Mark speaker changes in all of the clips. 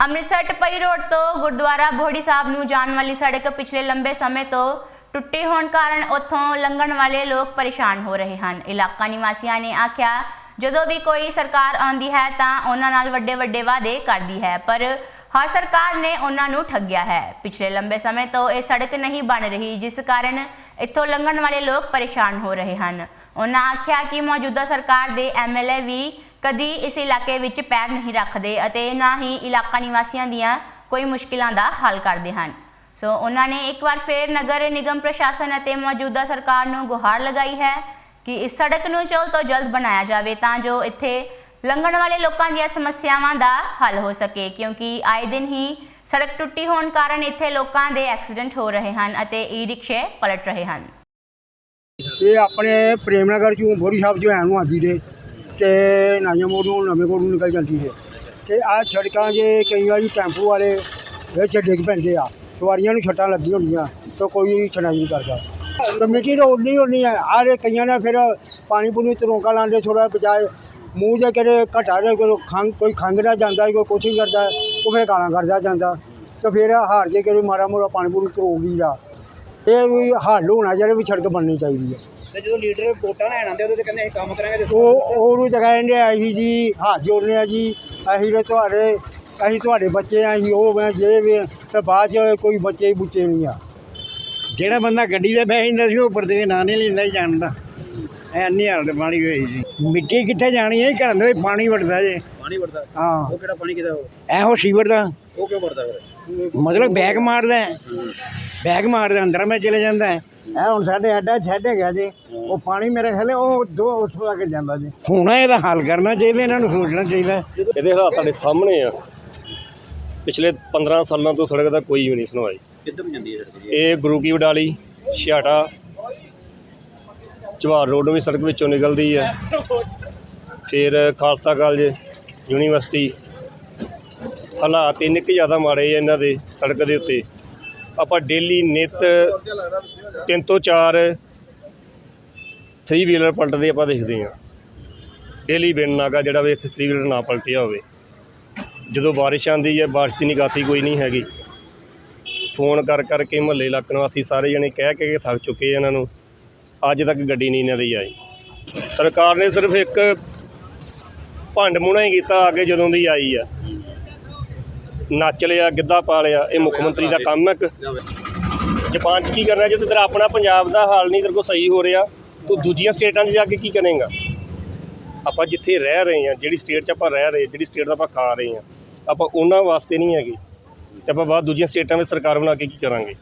Speaker 1: Amritsar ਟਪਈ road ਤੋਂ ਗੁਰਦੁਆਰਾ ਬੋਹੜੀ ਸਾਹਿਬ ਨੂੰ ਜਾਣ ਵਾਲੀ ਸੜਕ ਪਿਛਲੇ ਲੰਬੇ ਸਮੇਂ ਤੋਂ ਟੁੱਟੀ ਹੋਣ ਕਾਰਨ ਉੱਥੋਂ ਲੰਘਣ ਵਾਲੇ ਲੋਕ ਪਰੇਸ਼ਾਨ ਹੋ ਰਹੇ ਹਨ। ਇਲਾਕਾ ਨਿਵਾਸੀਆਂ ਨੇ ਆਖਿਆ, ਜਦੋਂ ਵੀ ਕੋਈ ਸਰਕਾਰ ਆਉਂਦੀ ਹੈ ਤਾਂ ਉਹਨਾਂ ਨਾਲ ਵੱਡੇ ਵੱਡੇ ਵਾਅਦੇ ਕਰਦੀ ਹੈ, ਪਰ ਹਰ ਸਰਕਾਰ ਨੇ ਉਹਨਾਂ ਨੂੰ ਠੱਗਿਆ ਹੈ। ਪਿਛਲੇ ਲੰਬੇ ਸਮੇਂ ਤੋਂ ਇਹ ਸੜਕ ਨਹੀਂ ਬਣ ਰਹੀ, ਜਿਸ ਕਾਰਨ ਇੱਥੋਂ ਲੰਘਣ ਵਾਲੇ ਲੋਕ ਪਰੇਸ਼ਾਨ ਹੋ ਰਹੇ ਹਨ। ਉਹਨਾਂ ਆਖਿਆ ਕਿ ਮੌਜੂਦਾ ਸਰਕਾਰ ਦੇ ਐਮਐਲਏ ਵੀ ਕਦੀ ਇਸ ਇਲਾਕੇ ਵਿੱਚ ਪੈਰ ਨਹੀਂ ਰੱਖਦੇ ਅਤੇ ਨਾ ਹੀ ਇਲਾਕਾ ਨਿਵਾਸੀਆਂ ਦੀਆਂ ਕੋਈ ਮੁਸ਼ਕਿਲਾਂ ਦਾ ਹੱਲ ਕਰਦੇ ਹਨ। ਸੋ ਉਹਨਾਂ ਨੇ ਇੱਕ ਵਾਰ ਫੇਰ ਨਗਰ ਨਿਗਮ ਪ੍ਰਸ਼ਾਸਨ ਅਤੇ ਮੌਜੂਦਾ ਸਰਕਾਰ ਨੂੰ ਗੁਹਾਰ ਲਗਾਈ ਹੈ ਕਿ ਇਸ ਸੜਕ ਨੂੰ ਜਲਦ ਤੋਂ ਜਲਦ ਬਣਾਇਆ ਜਾਵੇ ਤਾਂ ਜੋ ਇੱਥੇ ਲੰਘਣ ਵਾਲੇ ਲੋਕਾਂ ਦੀਆਂ ਸਮੱਸਿਆਵਾਂ ਦਾ ਹੱਲ ਹੋ ਸਕੇ, ਕਿਉਂਕਿ ਆਏ ਦਿਨ ਹੀ ਸੜਕ ਟੁੱਟੀ ਹੋਣ ਕਾਰਨ ਇੱਥੇ ਲੋਕਾਂ ਦੇ ਐਕਸੀਡੈਂਟ ਹੋ ਰਹੇ ਹਨ ਅਤੇ ਈ ਰਿਕਸ਼ੇ ਪਲਟ ਰਹੇ ਹਨ।
Speaker 2: ਇਹ ਆਪਣੇ ਪ੍ਰੇਮ ਚੋਂ ਬੋਰੀ ਸਾਹਿਬ ਜੋ ਹੈ ਨੂੰ ਆਉਂਦੀ ਦੇ। ਤੇ ਨਾਈਆਂ ਮੋੜ ਨੂੰ, ਨਵੇਂ ਕੋਲ ਨੂੰ ਨਿਕਲ ਜਾਂਦੀ ਹੈ। ਤੇ ਆਹ ਸੜਕਾਂ 'ਜੇ ਕਈ ਵਾਰੀ ਟੈਂਪੂ ਵਾਲੇ ਵਿੱਚ ਡਿੱਗ ਪੈਂਦੇ ਆ, ਸਵਾਰੀਆਂ ਨੂੰ ਛੱਟਾਂ ਲੱਗੀਆਂ ਹੁੰਦੀਆਂ, ਤਾਂ ਕੋਈ ਸੁਣਾਈ ਨਹੀਂ ਕਰਦਾ। ਕਮੇਟੀ ਤਾਂ ਉਨੀ ਉਨੀ ਹੈ ਆਰੇ ਕਈਆਂ ਨੇ ਫਿਰ ਪਾਣੀ ਪੂਣੀ ਤਰੋਂਕਾ ਲਾਉਂਦੇ ਥੋੜਾ ਬਚਾਏ ਮੂੰਹ ਦੇ ਕਿਹੜੇ ਘਟਾ ਦੇ, ਕੋਈ ਖੰਗ ਕੋਈ ਖੰਗਦਾ ਜਾਂਦਾ, ਕੋਈ ਕੁਛ ਹੀ ਕਰਦਾ, ਉਹ ਫਿਰ ਗਾਲਾਂ ਕਰਦਾ ਜਾਂਦਾ, ਤੇ ਫਿਰ ਹਾਰ ਕੇ ਕਿਹੜੇ ਮਾੜਾ ਮੋੜਾ ਪਾਣੀ ਪੂਣੀ ਤਰੋ ਗਈ ਦਾ ਇਹ ਵੀ ਹੱਲ ਹੋਣਾ, ਜਿਹੜੇ ਵੀ ਸੜਕ ਬਣਨੀ ਚਾਹੀਦੀ ਹੈ
Speaker 3: ਤੇ ਜਦੋਂ ਲੀਡਰ ਵੋਟਾਂ ਲੈਣ ਆਉਂਦੇ ਉਦੋਂ ਤੇ ਕਹਿੰਦੇ ਅਸੀਂ ਕੰਮ ਕਰਾਂਗੇ ਤੇ
Speaker 2: ਉਹ ਉਹਨੂੰ ਤਾਂ ਕਹਿੰਦੇ ਅਸੀਂ ਜੀ ਹੱਥ ਜੋੜਨੇ ਆ ਜੀ। ਅਸੀਂ ਤੇ ਤੁਹਾਡੇ ਅਸੀਂ ਤੁਹਾਡੇ ਬੱਚੇ ਆ, ਅਸੀਂ ਉਹ ਮੈਂ ਜੇ ਵੀ ਤੇ ਬਾਅਦ ਚ ਕੋਈ ਬੱਚੇ ਬੁੱਚੇ ਨਹੀਂ ਆ।
Speaker 4: ਜਿਹੜਾ ਬੰਦਾ ਗੱਡੀ 'ਤੇ ਬਹਿ ਜਾਂਦਾ ਸੀ, ਉਹ ਉੱਪਰ ਦੇ ਨਾਂ ਨਹੀਂ ਲੈਂਦਾ ਹੀ ਜਾਣਦਾ। ਐ ਨਹੀਂ ਹਾਲਤ ਪਾਣੀ ਹੋਈ ਸੀ। ਮਿੱਟੀ ਕਿੱਥੇ ਜਾਣੀ ਹੈ ਘਰਾਂ ਦੇ ਵਿੱਚ ਪਾਣੀ ਵੜਦਾ ਜੇ।
Speaker 3: ਪਾਣੀ ਵਰਦਾ
Speaker 4: ਹਾਂ।
Speaker 3: ਉਹ ਕਿਹੜਾ ਪਾਣੀ ਕਿਦਾ
Speaker 4: ਇਹੋ ਸੀਵਰ ਦਾ
Speaker 3: ਉਹ ਕਿਉਂ ਵਰਦਾ ਫਿਰ?
Speaker 4: ਮਤਲਬ ਬੈਗ ਮਾਰਦਾ ਹੈ। ਬੈਗ ਮਾਰਦਾ ਅੰਦਰ ਮੈਂ ਚਲੇ ਜਾਂਦਾ ਹੈ। ਇਹ ਹੁਣ ਸਾਡੇ ਅੱਡਾ ਛੱਡ ਹੈਗਾ ਜੀ। ਉਹ ਪਾਣੀ ਮੇਰੇ ਖਿਆਲ ਉਹ ਦੋ ਉੱਥੋਂ ਆ ਕੇ ਜਾਂਦਾ ਜੀ। ਹੁਣ ਇਹਦਾ ਹੱਲ ਕਰਨਾ ਚਾਹੀਦਾ ਇਹਨਾਂ ਨੂੰ ਸੋਚਣਾ ਚਾਹੀਦਾ।
Speaker 5: ਇਹਦੇ ਹਾਲਾਤ ਤੁਹਾਡੇ ਸਾਹਮਣੇ ਆ। ਪਿਛਲੇ 15 ਸਾਲਾਂ ਤੋਂ ਸੜਕ ਦਾ ਕੋਈ ਵੀ ਨਹੀਂ ਸੁਣਵਾਈ।
Speaker 3: ਕਿੱਧਰ ਜਾਂਦੀ ਹੈ ਸੜਕ ਜੀ?
Speaker 5: ਇਹ ਗੁਰੂ ਕੀ ਵਡਾਲੀ ਛਿਆਟਾ ਜਵਾਹਰ ਰੋਡ ਨੂੰ ਵੀ ਸੜਕ ਵਿੱਚੋਂ ਨਿਕਲਦੀ ਹੈ। ਫਿਰ ਖਾਲਸਾ ਕਾਲਜ ਯੂਨੀਵਰਸਿਟੀ ਹਾਲਾਤ ਇੰਨੇ ਕੁ ਜ਼ਿਆਦਾ ਮਾੜੇ ਆ ਇਹਨਾਂ ਦੇ ਸੜਕ ਦੇ ਉੱਤੇ। ਆਪਾਂ ਡੇਲੀ ਨਿਤ ਤਿੰਨ ਤੋਂ ਚਾਰ ਥਰੀ ਵੀਲਰ ਪਲਟਦੇ ਆਪਾਂ ਦੇਖਦੇ ਹਾਂ। ਡੇਲੀ ਬਿਨ ਨਾਗਾ ਜਿਹੜਾ ਵੀ ਇੱਥੇ ਥਰੀ ਵੀਲਰ ਨਾ ਪਲਟਿਆ ਹੋਵੇ। ਜਦੋਂ ਬਾਰਿਸ਼ ਆਉਂਦੀ ਹੈ, ਬਾਰਿਸ਼ ਦੀ ਨਿਕਾਸੀ ਕੋਈ ਨਹੀਂ ਹੈਗੀ। ਫੋਨ ਕਰ ਕਰਕੇ ਮਹੱਲੇ ਇਲਾਕੇ ਨਿਵਾਸੀ ਸਾਰੇ ਜਣੇ ਕਹਿ ਕਹਿ ਕੇ ਥੱਕ ਚੁੱਕੇ ਇਹਨਾਂ ਨੂੰ। ਅੱਜ ਤੱਕ ਗੱਡੀ ਨਹੀਂ ਇਹਨਾਂ ਦੀ ਆਈ। ਸਰਕਾਰ ਨੇ ਸਿਰਫ ਇੱਕ ਭੰਡ ਮੁਣਾ ਹੀ ਕੀਤਾ, ਅੱਗੇ ਜਦੋਂ ਦੀ ਆਈ ਆ। ਨੱਚ ਲਿਆ, ਗਿੱਧਾ ਪਾ ਲਿਆ, ਇਹ ਮੁੱਖ ਮੰਤਰੀ ਦਾ ਕੰਮ ਹੈ ਇੱਕ। ਜਾਪਾਨ 'ਚ ਕੀ ਕਰਨਾ ਜਦੋਂ ਤੇਰਾ ਆਪਣਾ ਪੰਜਾਬ ਦਾ ਹਾਲ ਨਹੀਂ, ਤੇਰੇ ਕੋਲ ਸਹੀ ਹੋ ਰਿਹਾ, ਤੂੰ ਦੂਜੀਆਂ ਸਟੇਟਾਂ 'ਚ ਜਾ ਕੇ ਕੀ ਕਰੇਂਗਾ? ਆਪਾਂ ਜਿੱਥੇ ਰਹਿ ਰਹੇ ਹਾਂ, ਜਿਹੜੀ ਸਟੇਟ 'ਚ ਆਪਾਂ ਰਹਿ ਰਹੇ, ਜਿਹੜੀ ਸਟੇਟ ਦਾ ਆਪਾਂ ਖਾ ਰਹੇ ਹਾਂ, ਆਪਾਂ ਉਹਨਾਂ ਵਾਸਤੇ ਨਹੀਂ ਹੈਗੇ। ਤੇ ਆਪਾਂ ਬਾਅਦ ਦੂਜੀਆਂ ਸਟੇਟਾਂ ਵਿੱਚ ਸਰਕਾਰ ਬਣਾ ਕੇ ਕੀ ਕਰਾਂਗੇ?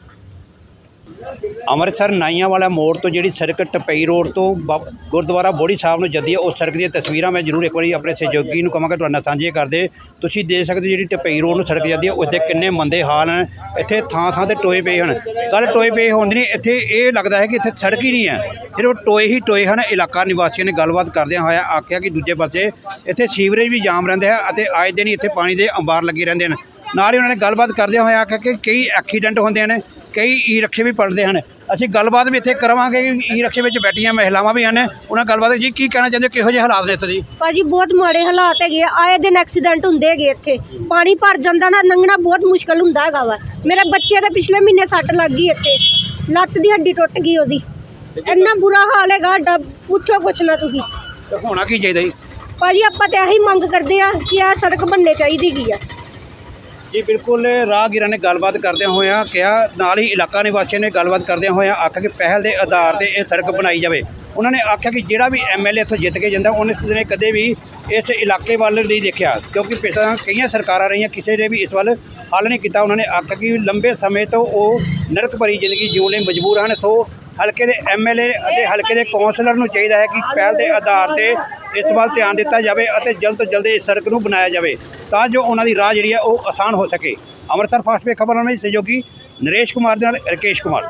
Speaker 6: ਅੰਮ੍ਰਿਤਸਰ ਨਾਈਆਂ ਵਾਲਾ ਮੋੜ ਤੋਂ ਜਿਹੜੀ ਸੜਕ ਟਪਈ ਰੋਡ ਤੋਂ ਬ- ਗੁਰਦੁਆਰਾ ਬੋੜੀ ਸਾਹਿਬ ਨੂੰ ਜੱਦੀ ਹੈ, ਉਸ ਸੜਕ ਦੀਆਂ ਤਸਵੀਰਾਂ ਮੈਂ ਜ਼ਰੂਰ ਇੱਕ ਵਾਰੀ ਆਪਣੇ ਸਹਿਯੋਗੀ ਨੂੰ ਕਹਾਂਗਾ, ਤੁਹਾਡੇ ਨਾਲ ਸਾਂਝੀਆਂ ਕਰਦੇ। ਤੁਸੀਂ ਦੇਖ ਸਕਦੇ ਹੋ ਜਿਹੜੀ ਟਪਈ ਰੋਡ ਨੂੰ ਸੜਕ ਜਾਂਦੀ ਹੈ ਉਸਦੇ ਕਿੰਨੇ ਮੰਦੇ ਹਾਲ ਹਨ। ਇੱਥੇ ਥਾਂ ਥਾਂ ਤੇ ਟੋਏ ਪਏ ਹਨ। ਕੱਲ ਟੋਏ ਪਏ ਹੋਣ ਦੀ ਨਹੀਂ ਇੱਥੇ ਇਹ ਲੱਗਦਾ ਹੈ ਕਿ ਇੱਥੇ ਸੜਕ ਹੀ ਨਹੀਂ ਹੈ। ਸਿਰਫ ਟੋਏ ਹੀ ਟੋਏ ਹਨ। ਇਲਾਕਾ ਨਿਵਾਸੀਆਂ ਨੇ ਗੱਲਬਾਤ ਕਰਦਿਆਂ ਹੋਇਆ ਆਖਿਆ ਕਿ ਦੂਜੇ ਪਾਸੇ ਇੱਥੇ ਸੀਵਰੇਜ ਵੀ ਜਾਮ ਰਹਿੰਦੇ ਹੈ ਅਤੇ ਆਏ ਦਿਨ ਹੀ ਇੱਥੇ ਪਾਣੀ ਦੇ ਅੰਬਾਰ ਲੱਗੇ ਰਹਿੰਦੇ ਹਨ। ਨਾਲ ਹੀ ਉਹਨਾਂ ਨੇ ਗੱਲਬਾਤ ਕਰਦਿਆਂ ਹੋਇਆ ਆਖਿਆ ਕਿ ਕਈ ਐਕਸੀਡੈਂਟ ਹੁੰਦੇ ਨੇ ਕਈ ਈ ਰਿਕਸ਼ੇ ਵੀ ਪਲਟਦੇ ਹਨ। ਅਸੀਂ ਗੱਲਬਾਤ ਵੀ ਇੱਥੇ ਕਰਾਵਾਂਗੇ ਈ ਰਿਕਸ਼ੇ ਵਿੱਚ ਬੈਠੀਆਂ ਮਹਿਲਾਵਾਂ ਵੀ ਹਨ। ਉਹਨਾਂ ਗੱਲਬਾਤ ਜੀ ਕੀ ਕਹਿਣਾ ਚਾਹੁੰਦੇ ਹੋ? ਕਿਹੋ ਜਿਹੇ ਹਾਲਾਤ ਨੇ ਇੱਥੇ ਜੀ?
Speaker 7: ਭਾਜੀ ਬਹੁਤ ਮਾੜੇ ਹਾਲਾਤ ਹੈਗੇ ਆ। ਆਏ ਦਿਨ ਐਕਸੀਡੈਂਟ ਹੁੰਦੇ ਹੈਗੇ ਇੱਥੇ। ਪਾਣੀ ਭਰ ਜਾਂਦਾ ਨਾ ਲੰਘਣਾ ਬਹੁਤ ਮੁਸ਼ਕਲ ਹੁੰਦਾ ਹੈਗਾ ਵਾ। ਮੇਰੇ ਬੱਚੇ ਦੇ ਪਿਛਲੇ ਮਹੀਨੇ ਸੱਟ ਲੱਗ ਗਈ ਇੱਥੇ। ਲੱਤ ਦੀ ਹੱਡੀ ਟੁੱਟ ਗਈ ਉਹਦੀ। ਇੰਨਾ ਬੁਰਾ ਹਾਲ ਹੈਗਾ ਸਾਡਾ। ਪੁੱਛੋ ਕੁਛ ਨਾ ਤੁਸੀਂ।
Speaker 6: ਤੇ ਹੋਣਾ ਕੀ ਚਾਹੀਦਾ ਜੀ?
Speaker 7: ਭਾਜੀ ਆਪਾਂ ਤੇ ਇਹੀ ਮੰਗ ਕਰਦੇ ਆ ਕਿ ਇਹ ਸੜਕ ਬਣਨੇ ਚਾਹੀਦੀ ਗਈ ਆ।
Speaker 6: ਜੀ, ਬਿਲਕੁਲ ਰਾਹਗੀਰਾਂ ਨੇ ਗੱਲਬਾਤ ਕਰਦਿਆਂ ਹੋਇਆਂ ਕਿਹਾ, ਨਾਲ ਹੀ ਇਲਾਕਾ ਨਿਵਾਸੀਆਂ ਨੇ ਗੱਲਬਾਤ ਕਰਦਿਆਂ ਹੋਇਆਂ ਆਖਿਆ ਕਿ ਪਹਿਲ ਦੇ ਆਧਾਰ ਤੇ ਇਹ ਸੜਕ ਬਣਾਈ ਜਾਵੇ। ਉਹਨਾਂ ਨੇ ਆਖਿਆ ਕਿ ਜਿਹੜਾ ਵੀ ਐਮਐਲਏ ਇੱਥੋਂ ਜਿੱਤ ਕੇ ਜਾਂਦਾ, ਉਹਨੇ ਕਦੇ ਵੀ ਇਸ ਇਲਾਕੇ ਵੱਲ ਨਹੀਂ ਦੇਖਿਆ। ਕਿਉਂਕਿ ਪਿਛਲਾਂ ਕਈਆਂ ਸਰਕਾਰਾਂ ਰਹੀਆਂ, ਕਿਸੇ ਨੇ ਵੀ ਇਸ ਵੱਲ ਹੱਲ ਨਹੀਂ ਕੀਤਾ। ਉਹਨਾਂ ਨੇ ਆਖਿਆ ਕਿ ਲੰਬੇ ਸਮੇਂ ਤੋਂ ਉਹ ਨਰਕ ਭਰੀ ਜ਼ਿੰਦਗੀ ਜਿਉਣ ਲਈ ਮਜਬੂਰ ਹਨ। ਸੋ ਹਲਕੇ ਦੇ ਐਮਐਲਏ ਅਤੇ ਹਲਕੇ ਦੇ ਕੌਂਸਲਰ ਨੂੰ ਚਾਹੀਦਾ ਹੈ ਕਿ ਪਹਿਲ ਦੇ ਆਧਾਰ ਤੇ ਇਸ ਵੱਲ ਧਿਆਨ ਦਿੱਤਾ ਜਾਵੇ ਅਤੇ ਜਲਦ ਤੋਂ ਜਲਦ ਇਸ ਸੜਕ ਨੂੰ ਬਣਾਇਆ ਜਾਵੇ ਤਾਂ ਜੋ ਉਹਨਾਂ ਦੀ ਰਾਹ ਜਿਹੜੀ ਹੈ ਉਹ ਆਸਾਨ ਹੋ ਸਕੇ। ਅੰਮ੍ਰਿਤਸਰ ਫਾਸਟ ਵੇ ਖਬਰਾਂ ਲਈ ਸਹਿਯੋਗੀ ਨਰੇਸ਼ ਕੁਮਾਰ ਦੇ ਨਾਲ ਰਕੇਸ਼ ਕੁਮਾਰ।